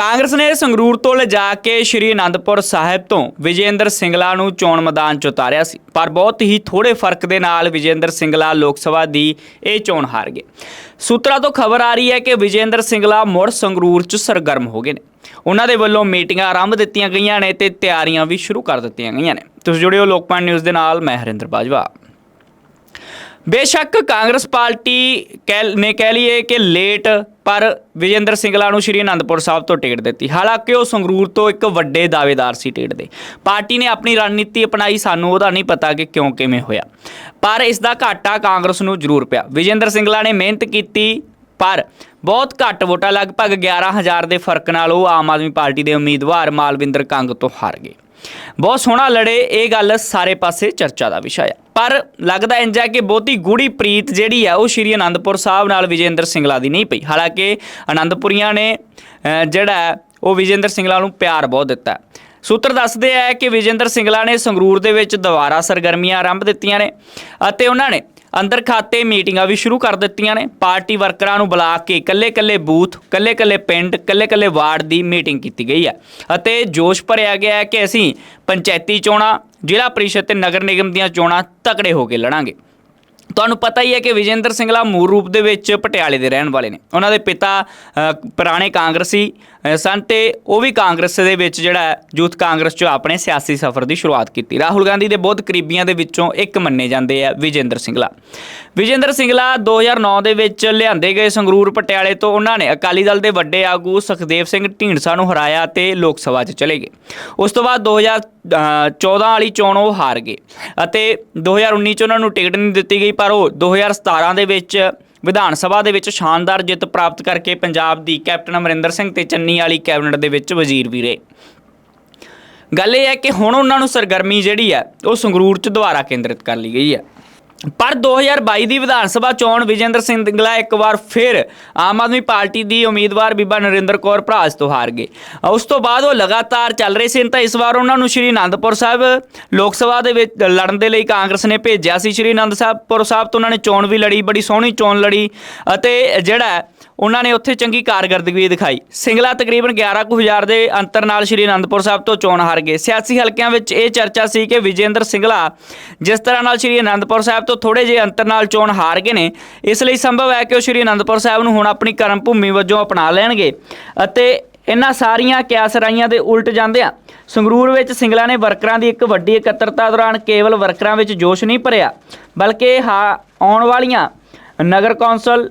ਕਾਂਗਰਸ ਨੇ ਸੰਗਰੂਰ ਤੋਂ ਲਿਜਾ ਕੇ ਸ਼੍ਰੀ ਅਨੰਦਪੁਰ ਸਾਹਿਬ ਤੋਂ ਵਿਜੇਂਦਰ ਸਿੰਗਲਾ ਨੂੰ ਚੋਣ ਮੈਦਾਨ 'ਚ ਉਤਾਰਿਆ ਸੀ। ਪਰ ਬਹੁਤ ਹੀ ਥੋੜੇ ਫ਼ਰਕ ਦੇ ਨਾਲ ਵਿਜੇਂਦਰ ਸਿੰਗਲਾ ਲੋਕ ਸਭਾ ਦੀ ਇਹ ਚੋਣ ਹਾਰ ਗਏ। ਸੂਤਰਾਂ ਤੋਂ ਖਬਰ ਆ ਰਹੀ ਹੈ ਕਿ ਵਿਜੇਂਦਰ ਸਿੰਗਲਾ ਮੁੜ ਸੰਗਰੂਰ 'ਚ ਸਰਗਰਮ ਹੋ ਗਏ ਨੇ। ਉਹਨਾਂ ਦੇ ਵੱਲੋਂ ਮੀਟਿੰਗਾਂ ਆਰੰਭ ਦਿੱਤੀਆਂ ਗਈਆਂ ਨੇ ਤੇ ਤਿਆਰੀਆਂ ਵੀ ਸ਼ੁਰੂ ਕਰ ਦਿੱਤੀਆਂ ਗਈਆਂ ਨੇ। ਤੁਸੀਂ ਜੁੜਿਓ ਲੋਕਪਾਲ ਨਿਊਜ਼ ਦੇ ਨਾਲ, ਮੈਂ ਹਰਿੰਦਰ ਬਾਜਵਾ। ਬੇਸ਼ੱਕ ਕਾਂਗਰਸ ਪਾਰਟੀ ਕਹਿ- ਨੇ ਕਹਿ ਲਈਏ ਕਿ ਲੇਟ ਪਰ ਵਿਜੇਂਦਰ ਸਿੰਗਲਾ ਨੂੰ ਸ਼੍ਰੀ ਅਨੰਦਪੁਰ ਸਾਹਿਬ ਤੋਂ ਟਿਕਟ ਦਿੱਤੀ। ਹਾਲਾਂਕਿ ਉਹ ਸੰਗਰੂਰ ਤੋਂ ਇੱਕ ਵੱਡੇ ਦਾਅਵੇਦਾਰ ਸੀ ਟਿਕਟ ਦੇ। ਪਾਰਟੀ ਨੇ ਆਪਣੀ ਰਣਨੀਤੀ ਅਪਣਾਈ, ਸਾਨੂੰ ਉਹਦਾ ਨਹੀਂ ਪਤਾ ਕਿ ਕਿਉਂ ਕਿਵੇਂ ਹੋਇਆ। ਪਰ ਇਸ ਦਾ ਘਾਟਾ ਕਾਂਗਰਸ ਨੂੰ ਜ਼ਰੂਰ ਪਿਆ। ਵਿਜੇਂਦਰ ਸਿੰਗਲਾ ਨੇ ਮਿਹਨਤ ਕੀਤੀ, ਪਰ ਬਹੁਤ ਘੱਟ ਵੋਟਾਂ, ਲਗਭਗ 11000 ਦੇ ਫ਼ਰਕ ਨਾਲ ਉਹ ਆਮ ਆਦਮੀ ਪਾਰਟੀ ਦੇ ਉਮੀਦਵਾਰ ਮਾਲਵਿੰਦਰ ਕੰਗ ਤੋਂ ਹਾਰ ਗਏ। ਬਹੁਤ ਸੋਹਣਾ ਲੜੇ ਇਹ ਗੱਲ ਸਾਰੇ ਪਾਸੇ ਚਰਚਾ ਦਾ ਵਿਸ਼ਾ ਹੈ ਪਰ ਲੱਗਦਾ ਇੰਜ ਹੈ ਕਿ ਬਹੁਤੀ ਗੂੜੀ ਪ੍ਰੀਤ ਜਿਹੜੀ ਆ ਉਹ ਸ਼੍ਰੀ ਅਨੰਦਪੁਰ ਸਾਹਿਬ ਨਾਲ ਵਿਜੇਂਦਰ ਸਿੰਗਲਾ ਦੀ ਨਹੀਂ ਪਈ। ਹਾਲਾਂਕਿ ਅਨੰਦਪੁਰੀਆਂ ਨੇ ਜਿਹੜਾ ਹੈ, ਉਹ ਵਿਜੇਂਦਰ ਸਿੰਗਲਾ ਨੂੰ ਪਿਆਰ ਬਹੁਤ ਦਿੱਤਾ। ਸੂਤਰ ਦੱਸਦੇ ਆ ਕਿ ਵਿਜੇਂਦਰ ਸਿੰਗਲਾ ਨੇ ਸੰਗਰੂਰ ਦੇ ਵਿੱਚ ਦੁਬਾਰਾ ਸਰਗਰਮੀਆਂ ਆਰੰਭ ਦਿੱਤੀਆਂ ਨੇ ਅਤੇ ਉਹਨਾਂ ਨੇ ਅੰਦਰ ਖਾਤੇ ਮੀਟਿੰਗਾਂ ਵੀ ਸ਼ੁਰੂ ਕਰ ਦਿੱਤੀਆਂ ਨੇ। ਪਾਰਟੀ ਵਰਕਰਾਂ ਨੂੰ ਬੁਲਾ ਕੇ ਕੱਲੇ-ਕੱਲੇ ਬੂਥ ਕੱਲੇ-ਕੱਲੇ ਪਿੰਡ ਕੱਲੇ-ਕੱਲੇ ਵਾਰਡ ਦੀ ਮੀਟਿੰਗ ਕੀਤੀ ਗਈ ਹੈ। ਅਤੇ ਜੋਸ਼ ਭਰਿਆ ਗਿਆ ਹੈ ਕਿ ਅਸੀਂ ਪੰਚਾਇਤੀ ਚੋਣਾਂ, ਜ਼ਿਲ੍ਹਾ ਪਰਿਸ਼ਦ ਤੇ ਨਗਰ ਨਿਗਮ ਦੀਆਂ ਚੋਣਾਂ ਤਕੜੇ ਹੋ ਕੇ ਲੜਾਂਗੇ। ਤੁਹਾਨੂੰ ਪਤਾ ਹੀ ਹੈ ਕਿ ਵਿਜੇਂਦਰ ਸਿੰਗਲਾ ਮੂਲ ਰੂਪ ਦੇ ਵਿੱਚ ਪਟਿਆਲੇ ਦੇ ਰਹਿਣ ਵਾਲੇ ਨੇ। ਉਹਨਾਂ ਦੇ ਪਿਤਾ ਪੁਰਾਣੇ ਕਾਂਗਰਸੀ ਸਨ ਤੇ ਉਹ ਵੀ ਕਾਂਗਰਸ ਦੇ ਵਿੱਚ ਜਿਹੜਾ ਯੂਥ ਕਾਂਗਰਸ 'ਚ ਆਪਣੇ ਸਿਆਸੀ ਸਫ਼ਰ ਦੀ ਸ਼ੁਰੂਆਤ ਕੀਤੀ। ਰਾਹੁਲ ਗਾਂਧੀ ਦੇ ਬਹੁਤ ਕਰੀਬੀਆਂ ਦੇ ਵਿੱਚੋਂ ਇੱਕ ਮੰਨੇ ਜਾਂਦੇ ਆ ਵਿਜੇਂਦਰ ਸਿੰਗਲਾ। ਵਿਜੇਂਦਰ ਸਿੰਗਲਾ 2009 ਦੇ ਵਿੱਚ ਲਿਆਂਦੇ ਗਏ ਸੰਗਰੂਰ ਪਟਿਆਲੇ ਤੋਂ ਉਹਨਾਂ ਨੇ ਅਕਾਲੀ ਦਲ ਦੇ ਵੱਡੇ ਆਗੂ ਸੁਖਦੇਵ ਸਿੰਘ ਢੀਂਡਸਾ ਨੂੰ ਹਰਾਇਆ ਤੇ ਲੋਕ ਸਭਾ 'ਚ ਚਲੇ ਗਏ। ਉਸ ਤੋਂ ਬਾਅਦ 2014 ਵਾਲੀ ਚੋਣ ਉਹ ਹਾਰ ਗਏ। ਅਤੇ 2019 ਚ ਉਹਨਾਂ ਨੂੰ ਟਿਕਟ ਨਹੀਂ ਦਿੱਤੀ ਗਈ, ਪਰ ਉਹ 2017 ਦੇ ਵਿੱਚ ਵਿਧਾਨ ਸਭਾ ਦੇ ਵਿੱਚ ਸ਼ਾਨਦਾਰ ਜਿੱਤ ਪ੍ਰਾਪਤ ਕਰਕੇ ਪੰਜਾਬ ਦੀ ਕੈਪਟਨ ਅਮਰਿੰਦਰ ਸਿੰਘ ਤੇ ਚੰਨੀ ਵਾਲੀ ਕੈਬਨਿਟ ਦੇ ਵਿੱਚ ਵਜ਼ੀਰ ਵੀ ਰਹੇ। ਗੱਲ ਇਹ ਹੈ ਕਿ ਹੁਣ ਉਹਨਾਂ ਨੂੰ ਸਰਗਰਮੀ ਜਿਹੜੀ ਹੈ, ਉਹ ਸੰਗਰੂਰ 'ਚ ਦੁਬਾਰਾ ਕੇਂਦਰਿਤ ਕਰ ਲਈ ਗਈ ਹੈ। ਪਰ 2022 ਦੀ ਵਿਧਾਨ ਸਭਾ ਚੋਣ ਵਿਜੇਂਦਰ ਸਿੰਘ ਸਿੰਗਲਾ ਇੱਕ ਵਾਰ ਫਿਰ ਆਮ ਆਦਮੀ ਪਾਰਟੀ ਦੀ ਉਮੀਦਵਾਰ ਬੀਬਾ ਨਰਿੰਦਰ ਕੌਰ ਭਰਾਜ ਤੋਂ ਹਾਰ ਗਏ। ਉਸ ਤੋਂ ਬਾਅਦ ਉਹ ਲਗਾਤਾਰ ਚੱਲ ਰਹੇ ਸੀ ਤਾਂ ਇਸ ਵਾਰ ਉਹਨਾਂ ਨੂੰ ਸ਼੍ਰੀ ਅਨੰਦਪੁਰ ਸਾਹਿਬ ਲੋਕ ਸਭਾ ਦੇ ਵਿੱਚ ਲੜਨ ਦੇ ਲਈ ਕਾਂਗਰਸ ਨੇ ਭੇਜਿਆ ਸੀ। ਸ਼੍ਰੀ ਅਨੰਦਪੁਰ ਸਾਹਿਬ ਤੋਂ ਉਹਨਾਂ ਨੇ ਚੋਣ ਵੀ ਲੜੀ, ਬੜੀ ਸੋਹਣੀ ਚੋਣ ਲੜੀ ਅਤੇ ਜਿਹੜਾ ਉਹਨਾਂ ਨੇ ਉੱਥੇ ਚੰਗੀ ਕਾਰਗਰਦਗੀ ਦਿਖਾਈ। ਸਿੰਗਲਾ ਤਕਰੀਬਨ 11 ਕੁ ਹਜ਼ਾਰ ਦੇ ਅੰਤਰ ਨਾਲ ਸ਼੍ਰੀ ਅਨੰਦਪੁਰ ਸਾਹਿਬ ਤੋਂ ਚੋਣ ਹਾਰ ਗਏ। ਸਿਆਸੀ ਹਲਕਿਆਂ ਵਿੱਚ ਇਹ ਚਰਚਾ ਸੀ ਕਿ ਵਿਜੇਂਦਰ ਸਿੰਗਲਾ ਜਿਸ ਤਰ੍ਹਾਂ ਨਾਲ ਸ਼੍ਰੀ ਅਨੰਦਪੁਰ ਸਾਹਿਬ ਤੋਂ ਥੋੜੇ ਜਿਹੇ ਅੰਤਰ ਨਾਲ ਚੋਣ ਹਾਰ ਗਏ ਨੇ। ਇਸ ਲਈ ਸੰਭਵ ਹੈ ਕਿ ਉਹ ਸ਼੍ਰੀ ਅਨੰਦਪੁਰ ਸਾਹਿਬ ਨੂੰ ਹੁਣ ਆਪਣੀ ਕਰਮ ਭੂਮੀ ਵਜੋਂ ਅਪਣਾ ਲੈਣਗੇ ਅਤੇ ਇਹਨਾਂ ਸਾਰੀਆਂ ਕਿਆਸਰਾਈਆਂ ਦੇ ਉਲਟ ਜਾਂਦੇ ਆ। ਸੰਗਰੂਰ ਵਿੱਚ ਸਿੰਗਲਾ ਨੇ ਵਰਕਰਾਂ ਦੀ ਇੱਕ ਵੱਡੀ ਇਕੱਤਰਤਾ ਦੌਰਾਨ ਕੇਵਲ ਵਰਕਰਾਂ ਵਿੱਚ ਜੋਸ਼ ਨਹੀਂ ਭਰਿਆ, ਬਲਕਿ ਹਾਂ ਆਉਣ ਵਾਲੀਆਂ ਨਗਰ ਕੌਂਸਲ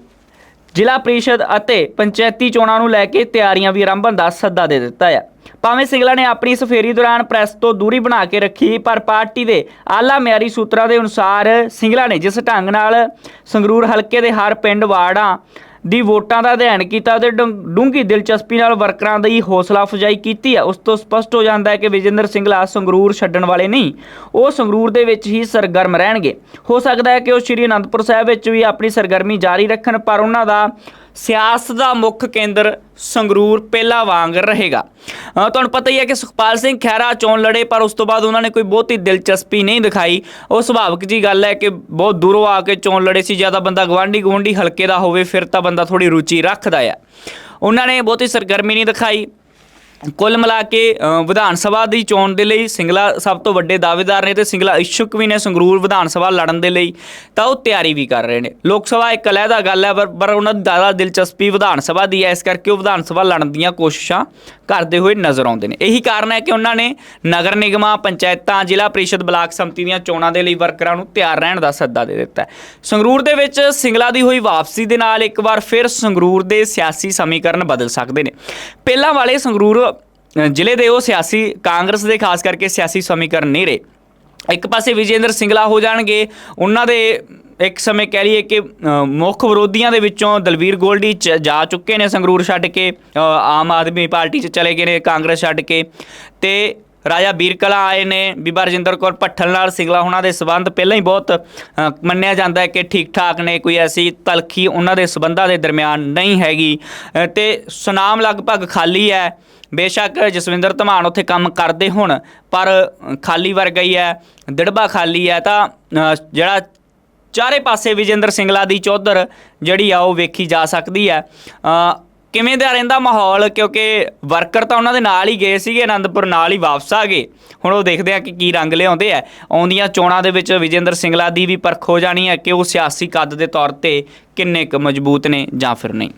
ਜ਼ਿਲ੍ਹਾ ਪ੍ਰੀਸ਼ਦ ਅਤੇ ਪੰਚਾਇਤੀ ਚੋਣਾਂ ਨੂੰ ਲੈ ਕੇ ਤਿਆਰੀਆਂ ਵੀ ਆਰੰਭਣ ਦਾ ਸੱਦਾ ਦੇ ਦਿੱਤਾ ਹੈ ਭਾਵੇਂ ਸਿੰਗਲਾ ਨੇ ਆਪਣੀ ਸਫੇਰੀ ਦੌਰਾਨ ਪ੍ਰੈਸ ਤੋਂ ਦੂਰੀ ਬਣਾ ਕੇ ਰੱਖੀ, ਪਰ ਪਾਰਟੀ ਦੇ ਆਲਾ ਮਿਆਰੀ ਸੂਤਰਾਂ ਦੇ ਅਨੁਸਾਰ ਸਿੰਗਲਾ ਨੇ ਜਿਸ ਢੰਗ ਨਾਲ ਸੰਗਰੂਰ ਹਲਕੇ ਦੇ ਹਰ ਪਿੰਡ, ਵਾਰਡਾਂ ਦੀ ਵੋਟਾਂ ਦਾ ਅਧਿਐਨ ਕੀਤਾ ਤੇ ਡੂੰਗੀ ਦਿਲਚਸਪੀ ਨਾਲ ਵਰਕਰਾਂ ਦੀ ਹੌਸਲਾ ਅਫਜ਼ਾਈ ਕੀਤੀ ਹੈ। ਉਸ ਤੋਂ ਸਪਸ਼ਟ ਹੋ ਜਾਂਦਾ ਹੈ ਕਿ ਵਿਜੇਂਦਰ ਸਿੰਗਲਾ ਸੰਗਰੂਰ ਛੱਡਣ ਵਾਲੇ ਨਹੀਂ, ਉਹ ਸੰਗਰੂਰ ਦੇ ਵਿੱਚ ਹੀ ਸਰਗਰਮ ਰਹਿਣਗੇ। ਹੋ ਸਕਦਾ ਹੈ ਕਿ ਉਹ ਸ਼੍ਰੀ ਅਨੰਦਪੁਰ ਸਾਹਿਬ ਵਿੱਚ ਵੀ ਆਪਣੀ ਸਰਗਰਮੀ ਜਾਰੀ ਰੱਖਣ, ਪਰ ਉਹਨਾਂ ਦਾ ਸਿਆਸਤ ਦਾ ਮੁੱਖ ਕੇਂਦਰ ਸੰਗਰੂਰ ਪਹਿਲਾ ਵਾਂਗ ਰਹੇਗਾ। ਤੁਹਾਨੂੰ ਪਤਾ ਹੀ ਹੈ ਕਿ ਸੁਖਪਾਲ ਸਿੰਘ ਖਹਿਰਾ ਚੋਣ ਲੜੇ, ਪਰ ਉਸ ਤੋਂ ਬਾਅਦ ਉਹਨਾਂ ਨੇ ਕੋਈ ਬਹੁਤੀ ਦਿਲਚਸਪੀ ਨਹੀਂ ਦਿਖਾਈ। ਉਹ ਸੁਭਾਵਿਕ ਜੀ ਗੱਲ ਹੈ ਕਿ ਬਹੁਤ ਦੂਰੋਂ ਆ ਕੇ ਚੋਣ ਲੜੇ ਸੀ। ਜ਼ਿਆਦਾ ਬੰਦਾ ਗਵਾਂਢੀ ਗਵਾਂਢੀ ਹਲਕੇ ਦਾ ਹੋਵੇ, ਫਿਰ ਤਾਂ ਬੰਦਾ ਥੋੜੀ ਰੁਚੀ ਰੱਖਦਾ ਆ। ਉਹਨਾਂ ਨੇ ਬਹੁਤੀ ਸਰਗਰਮੀ ਨਹੀਂ ਦਿਖਾਈ। ਕੁੱਲ ਮਿਲਾ ਕੇ ਵਿਧਾਨ ਸਭਾ ਦੀ ਚੋਣ ਦੇ ਲਈ ਸਿੰਗਲਾ ਸਭ ਤੋਂ ਵੱਡੇ ਦਾਅਵੇਦਾਰ ਨੇ ਤੇ ਸਿੰਗਲਾ ਇਛੁਕ ਵੀ ਨੇ ਸੰਗਰੂਰ ਵਿਧਾਨ ਸਭਾ ਲੜਨ ਦੇ ਲਈ, ਤਾਂ ਉਹ ਤਿਆਰੀ ਵੀ ਕਰ ਰਹੇ ਨੇ। ਲੋਕ ਸਭਾ ਇੱਕ ਅਲੱਗਾ ਗੱਲ ਹੈ ਪਰ ਉਹਨਾਂ ਦੀ ਜ਼ਿਆਦਾ ਦਿਲਚਸਪੀ ਵਿਧਾਨ ਸਭਾ ਦੀ ਹੈ, ਇਸ ਕਰਕੇ ਉਹ ਵਿਧਾਨ ਸਭਾ ਲੜਨ ਦੀਆਂ ਕੋਸ਼ਿਸ਼ਾਂ ਕਰਦੇ ਹੋਏ ਨਜ਼ਰ ਆਉਂਦੇ ਨੇ। ਇਹੀ ਕਾਰਨ ਹੈ ਕਿ ਉਹਨਾਂ ਨੇ ਨਗਰ ਨਿਗਮਾਂ, ਪੰਚਾਇਤਾਂ, ਜ਼ਿਲ੍ਹਾ ਪ੍ਰੀਸ਼ਦ ਬਲਾਕ ਸਮਿਤੀ ਦੀਆਂ ਚੋਣਾਂ ਦੇ ਲਈ ਵਰਕਰਾਂ ਨੂੰ ਤਿਆਰ ਰਹਿਣ ਦਾ ਸੱਦਾ ਦੇ ਦਿੱਤਾ ਹੈ। ਸੰਗਰੂਰ ਦੇ ਵਿੱਚ ਸਿੰਗਲਾ ਦੀ ਹੋਈ ਵਾਪਸੀ ਦੇ ਨਾਲ ਇੱਕ ਵਾਰ ਫਿਰ ਸੰਗਰੂਰ ਦੇ ਸਿਆਸੀ ਸਮੀਕਰਨ ਬਦਲ ਸਕਦੇ ਨੇ। ਪਹਿਲਾਂ ਵਾਲੇ ਸੰਗਰੂਰ ਜ਼ਿਲ੍ਹੇ ਦੇ ਉਹ ਸਿਆਸੀ, ਕਾਂਗਰਸ ਦੇ ਖਾਸ ਕਰਕੇ ਸਿਆਸੀ ਸਮੀਕਰਨ ਨਹੀਂ ਰਹੇ ਇੱਕ ਪਾਸੇ ਵਿਜੇਂਦਰ ਸਿੰਗਲਾ ਹੋ ਜਾਣਗੇ ਉਹਨਾਂ ਦੇ ਇੱਕ ਸਮੇਂ ਕਹਿ ਲਈਏ ਕਿ ਮੁੱਖ ਵਿਰੋਧੀਆਂ ਦੇ ਵਿੱਚੋਂ ਦਲਵੀਰ ਗੋਲਡੀ ਚ- ਜਾ ਚੁੱਕੇ ਨੇ ਸੰਗਰੂਰ ਛੱਡ ਕੇ ਆਮ ਆਦਮੀ ਪਾਰਟੀ 'ਚ ਚਲੇ ਗਏ ਨੇ ਕਾਂਗਰਸ ਛੱਡ ਕੇ। ਤੇ ਰਾਜਾ ਬੀਰਕਲਾ ਆਏ ਨੇ ਬੀਬਾ ਰਜਿੰਦਰ ਕੌਰ ਭੱਠਲ ਨਾਲ ਸਿੰਗਲਾ ਉਹਨਾਂ ਦੇ ਸਬੰਧ ਪਹਿਲਾਂ ਹੀ ਬਹੁਤ ਮੰਨਿਆ ਜਾਂਦਾ ਹੈ ਕਿ ਠੀਕ ਠਾਕ ਨੇ ਕੋਈ ਐਸੀ ਤਲਖੀ ਉਹਨਾਂ ਦੇ ਸਬੰਧਾਂ ਦੇ ਦਰਮਿਆਨ ਨਹੀਂ ਹੈਗੀ। ਅ, ਤੇ ਸੁਨਾਮ ਲਗਭਗ ਖਾਲੀ ਹੈ। ਬੇਸ਼ੱਕ ਜਸਵਿੰਦਰ ਧਮਾਨ ਉੱਥੇ ਕੰਮ ਕਰਦੇ ਹੁਣ, ਪਰ ਖਾਲੀ ਵਰਗਾ ਹੀ ਹੈ, ਦਿੜਬਾ ਖਾਲੀ ਹੈ, ਤਾਂ ਜਿਹੜਾ ਚਾਰੇ ਪਾਸੇ ਵਿਜੇਂਦਰ ਸਿੰਗਲਾ ਦੀ ਚੌਧਰ ਜਿਹੜੀ ਆ, ਉਹ ਵੇਖੀ ਜਾ ਸਕਦੀ ਹੈ। ਕਿਵੇਂ ਦਾ ਰਹਿੰਦਾ ਮਾਹੌਲ? ਕਿਉਂਕਿ ਵਰਕਰ ਤਾਂ ਉਹਨਾਂ ਦੇ ਨਾਲ ਹੀ ਗਏ ਸੀਗੇ ਆਨੰਦਪੁਰ ਨਾਲ ਹੀ ਵਾਪਸ ਆ ਗਏ। ਹੁਣ ਉਹ ਦੇਖਦੇ ਆ ਕਿ ਕੀ ਰੰਗ ਲਿਆਉਂਦੇ ਆ। ਆਉਂਦੀਆਂ ਚੋਣਾਂ ਦੇ ਵਿੱਚ ਵਿਜੇਂਦਰ ਸਿੰਗਲਾ ਦੀ ਵੀ ਪਰਖ ਹੋ ਜਾਣੀ ਹੈ ਕਿ ਉਹ ਸਿਆਸੀ ਕੱਦ ਦੇ ਤੌਰ ਤੇ ਕਿੰਨੇ ਕੁ ਮਜ਼ਬੂਤ ਨੇ ਜਾਂ ਫਿਰ ਨਹੀਂ।